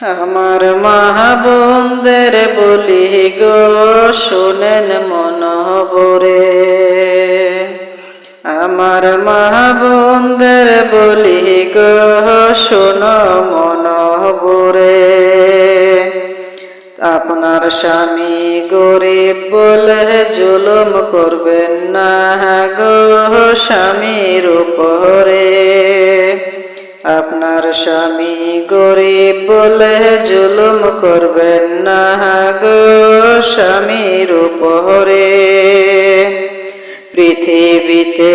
আমার মাহবুন্দের বলি গো, শোনেন মনবরে। আমার মাহবুন্দের বলি গো, শোন মনবরে। আপনার স্বামী গরিব বলে জুলুম করবেন না গো, স্বামীর উপরে। আপনার স্বামী গরিব বলে জুলুম করবেন না গো স্বামীর উপরে। পৃথিবীতে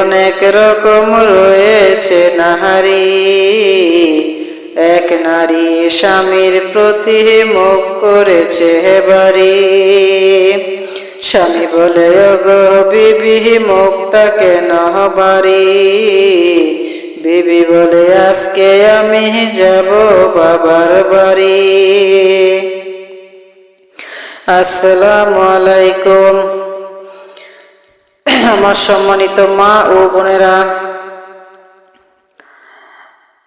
অনেক রকম রয়েছে নাহারি এক নারী স্বামীর প্রতি মুখ করেছে বাড়ি। স্বামী বলে গো বিবি মুখটা কেন বাড়ি। বিবি বলে, আজকে আমি যাব বাবার বাড়ি। আসসালামু আলাইকুম। আমার সম্মানিত মা ও বোনেরা,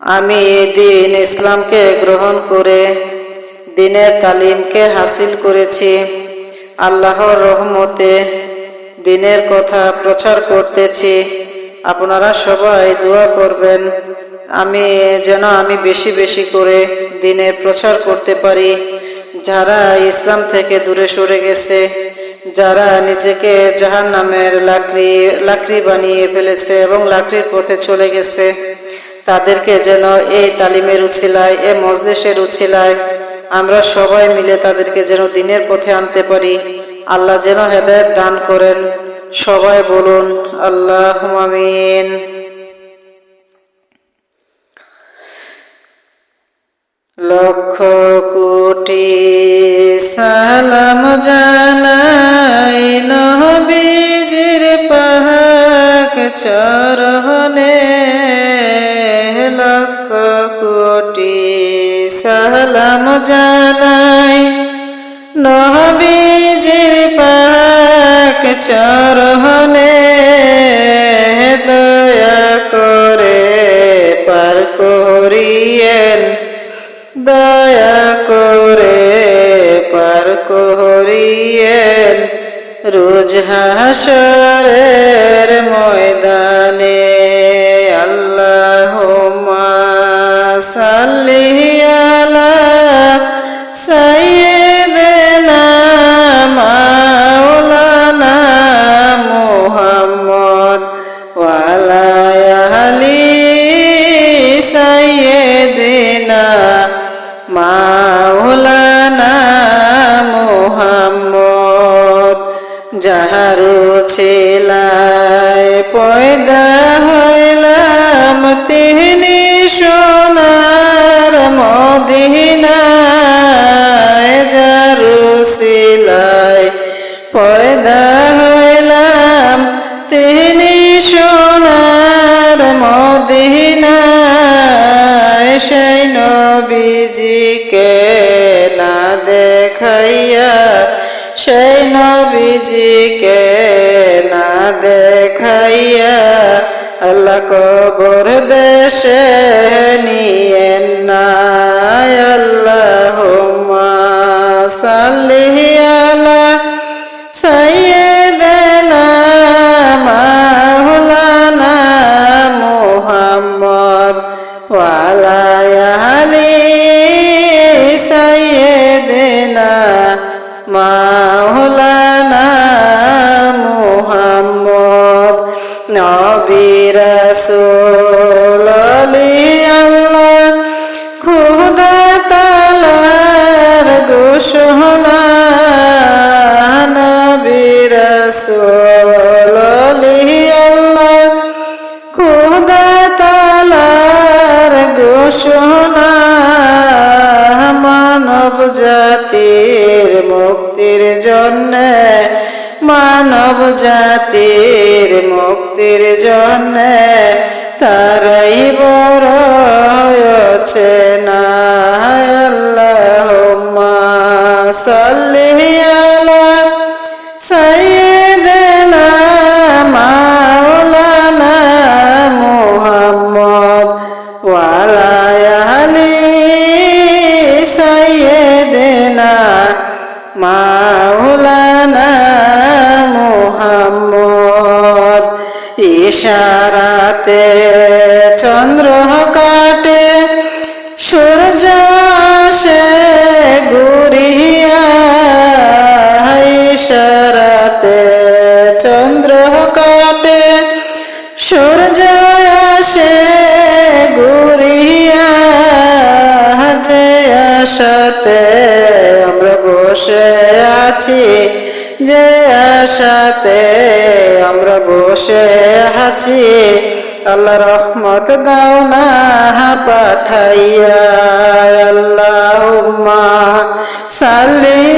আমি দিন ইসলামকে গ্রহণ করে, দিনের তালিমকে হাসিল করেছি। আল্লাহর রহমতে দিনের কথা প্রচার করতেছি। আপনারা সবাই দোয়া করবেন। আমি, যেন আমি বেশি বেশি করে দিনের প্রচার করতে পারি। যারা ইসলাম থেকে দূরে সরে গেছে, যারা নিজেকে জাহান নামের লাকড়ি লাকড়ি বানিয়ে ফেলেছে এবং লাকড়ির পথে চলে গেছে, তাদেরকে যেন এই তালিমের উছিলায় এ মজলিসের উছিলায় আমরা সবাই মিলে তাদেরকে যেন দিনের পথে আনতে পারি। আল্লাহ যেন হেদায়ত দান করেন। সবাই বলুন আল্লাহ আমিন। লক্ষ কোটি সালাম জানাই নবীজির পাহাক চরণে। লক্ষ কোটি সালাম জানাই নবীজির করিয়েন রোজ হাসরের ময়দানে। নবীজিকে না দেখাইয়া সেই নবীজিকে না দেখাইয়া আল্লাহ কবর দেশে আলী আল্লাহ, খুদা তালার ঘোষণা, মানব জাতির মুক্তির জন্য, মানব জাতির মুক্তির জন্যে তারাই বড় হয়েছে না আল্লাহ সাল্লি সূর্য আসে ঘুরিয়া ইশারাতে চন্দ্র কাটে। সূর্য আসে ঘুরিয়া যে আশাতে আমরা বসে আছি যে আশাতে আমরা বসে আছি। আল্লাহ রহমত দাও না পাঠাইয়া আল্লাহ সাল্লি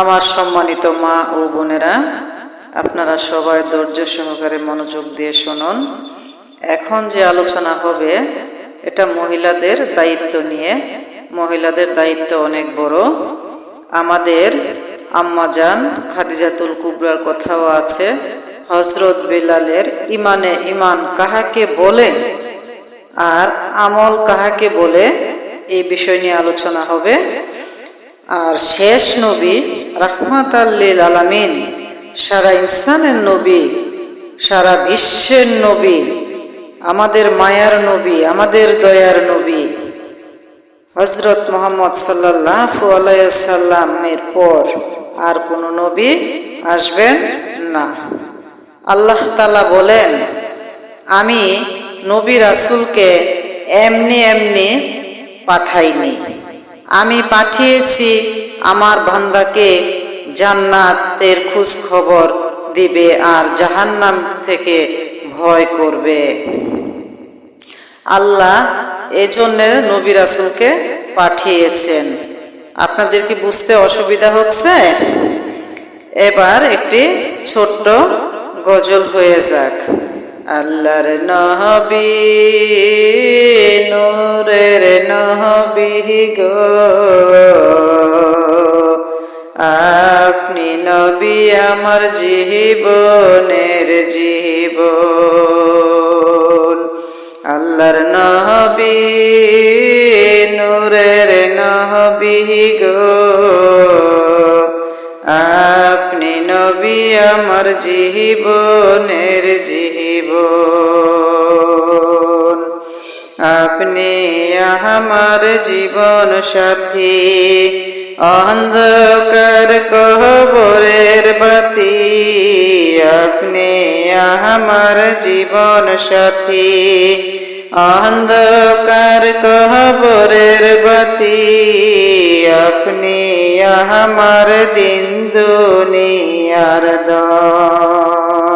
আমার সম্মানিত মা ও বোনেরা, আপনারা সবাই ধৈর্য সহকারে মনোযোগ দিয়ে শুনুন। এখন যে আলোচনা হবে, এটা মহিলাদের দায়িত্ব নিয়ে। মহিলাদের দায়িত্ব অনেক বড়। আমাদের আম্মাজান খাদিজাতুল কুবরার কথাও আছে হজরত বিলালের ইমানে ইমান কাহাকে বলে আর আমল কাহাকে বলে, এই বিষয় নিয়ে আলোচনা হবে। আর শেষ নবী রাহমাত আল্লিল আলামিন। সারা ইনসানের নবী, সারা বিশ্বের নবী, আমাদের মায়ার নবী, আমাদের দয়ার নবী। হজরত মোহাম্মদ সাল্লাহ সাল্লামের পর আর কোনো নবী আসবেন না। আল্লাহ তালা বলেন, আমি নবী রাসুলকে এমনি এমনি পাঠাইনি। আমি পাঠিয়েছি আমার বান্দাকে জান্নাতের খোঁজ খবর দিবে আর জাহান্নাম থেকে ভয় করবে। আল্লাহ এজন্য নবী রাসুলকে পাঠিয়েছেন। আপনাদের কি বুঝতে অসুবিধা হচ্ছে? এবার একটি ছোট্ট গজল হয়ে যাক। আল্লাহর নহবি নূরের নহবি গো। আপনি নবী আমার জীবনের জীবন। আল্লাহর নহবি নূরের নহবি গো। আপনি নবী আমার জীবনের জীবন আপনি আমার জীবন সাথী, অন্ধকার কবরের বাতি। আপনি আমার জীবন সাথী, অন্ধকার কবরের বাতি। আপনি আমার দিন দুনিয়ার দান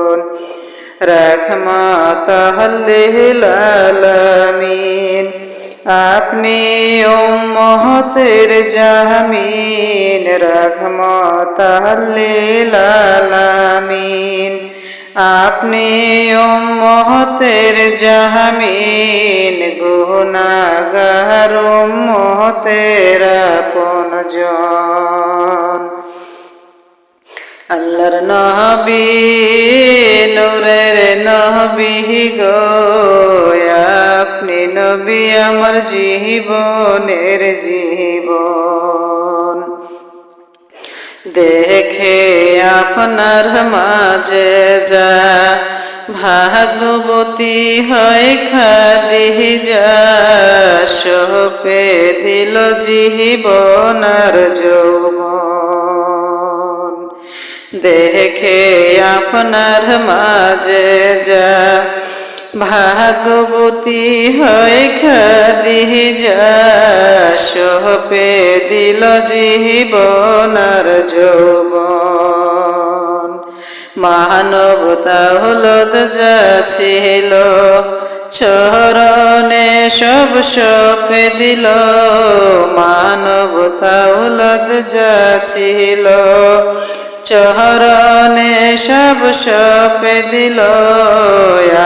রহমাত আলামিন। আপনি উম্মতের জামিন রহমত আলামিন। আপনি উম্মতের জামিন গুনাগার উম্মতের আপনজন। আল্লাহর নহবি নূরের নহবি গো, আপনি নবী আমার জীবনের জীবন। দেখে আপনার মাঝে যা ভাগবতী হয় খাদি যা সোপে দিল জীবনার যৌবন। দেখে আপনার মাঝে যা ভাগবতী হয় খাদি যা সপে দিল জীবনার যৌবন। মানবতা হলদ যা ছিল, চরণে সব সপে দিল। মানবতা হলদ যা ছিল চরণে সব সপে দিল,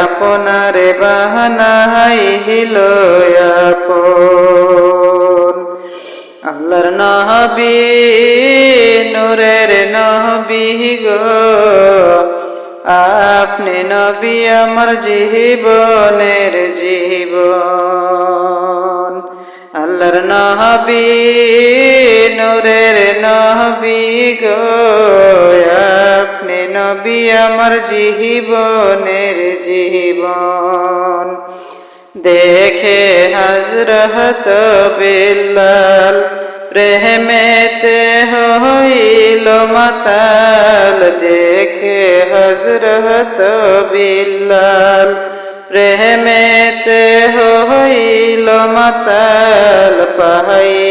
আপনার বাহানাই হিল আপন। আল্লাহর নহবি নূরের নহবি গো, আপনি নবী আমার জীবনের জীবন। আল্লাহর নহবি নূরের নহবি গো নবী আমার জীবনের জীবন। দেখে হজরত বিল্লাল প্রেমেতে হইল মাতাল। দেখে হজরত বিল্লাল প্রেমেতে হইল মাতাল। পাইল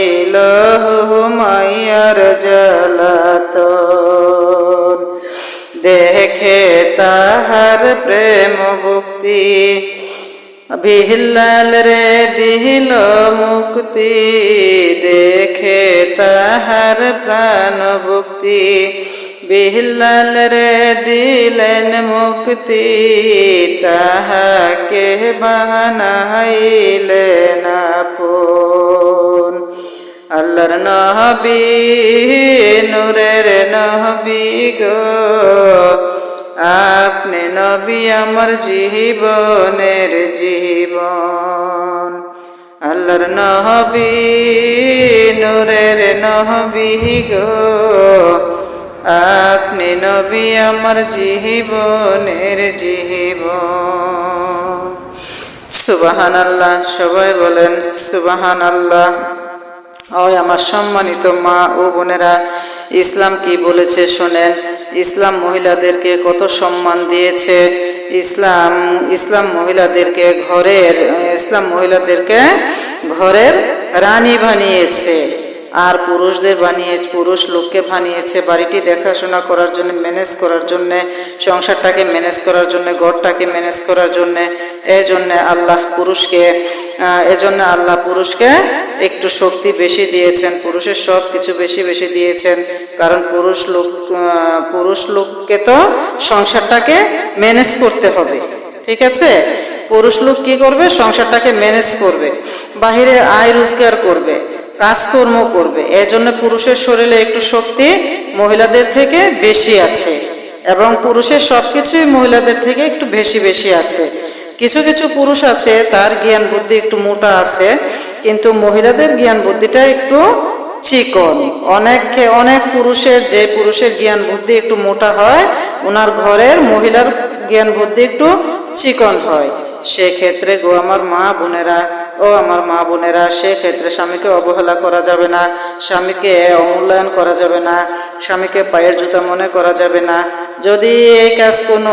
বিহ্লাল রে দিল মুক্তি দেখে তাহার প্রাণ ভক্তি বিহ্লাল রে দিলেন মুক্তি তাহাকে বানাইলেন আপন আল্লাহর নহবি নূরের নহবি গো আপনি নবী আমার জীবনের জীবন। আল্লাহর নহবি নূরের নহবি গো। আপনি নবী আমার জীবনের জীবন। সুবাহান আল্লাহ সবাই বলেন সুবাহান আল্লাহ ওই আমার সম্মানিত মা ও বোনেরা, ইসলাম কি বলেছে শোনেন। ইসলাম মহিলাদেরকে কত সম্মান দিয়েছে? ইসলাম ইসলাম মহিলাদেরকে ঘরের ইসলাম মহিলাদেরকে ঘরের রানী বানিয়েছে। আর পুরুষদের বানিয়ে, পুরুষ লোককে বানিয়েছে বাড়িটি দেখাশোনা করার জন্য ম্যানেজ করার জন্য, সংসারটাকে ম্যানেজ করার জন্য, ঘরটাকে ম্যানেজ করার জন্য। এই জন্য আল্লাহ পুরুষকে এজন্য আল্লাহ পুরুষকে একটু শক্তি বেশি দিয়েছেন, পুরুষের সব কিছু বেশি বেশি দিয়েছেন। কারণ পুরুষ লোক পুরুষ লোককে তো সংসারটাকে ম্যানেজ করতে হবে, ঠিক আছে? পুরুষ লোক কি করবে? সংসারটাকে ম্যানেজ করবে। বাহিরে আয় রোজগার করবে। কাজকর্ম করবে। এই জন্য পুরুষের শরীরে একটু শক্তি মহিলাদের থেকে বেশি আছে এবং পুরুষের সব কিছুই মহিলাদের থেকে একটু বেশি বেশি আছে। কিছু কিছু পুরুষ আছে, তার জ্ঞান বুদ্ধি একটু মোটা আছে, কিন্তু মহিলাদের জ্ঞান বুদ্ধিটা একটু চিকন। অনেক অনেক পুরুষের যে পুরুষের জ্ঞান বুদ্ধি একটু মোটা হয় ওনার ঘরের মহিলার জ্ঞান বুদ্ধি একটু চিকন হয়। সেক্ষেত্রে গো আমার মা বোনেরা ও আমার মা বোনেরা, সেক্ষেত্রে স্বামীকে অবহেলা করা যাবে না, স্বামীকে অমূল্যায়ন করা যাবে না, স্বামীকে পায়ের জুতা মনে করা যাবে না। যদি এই কাজ কোনো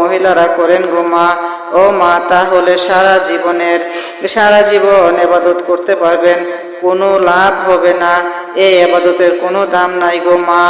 মহিলারা করেন গো মা, ও মা, তাহলে সারা জীবনের, সারা জীবন এবাদত করতে পারবেন, কোনো লাভ হবে না, এই আবাদতের কোনো দাম নাই গো মা।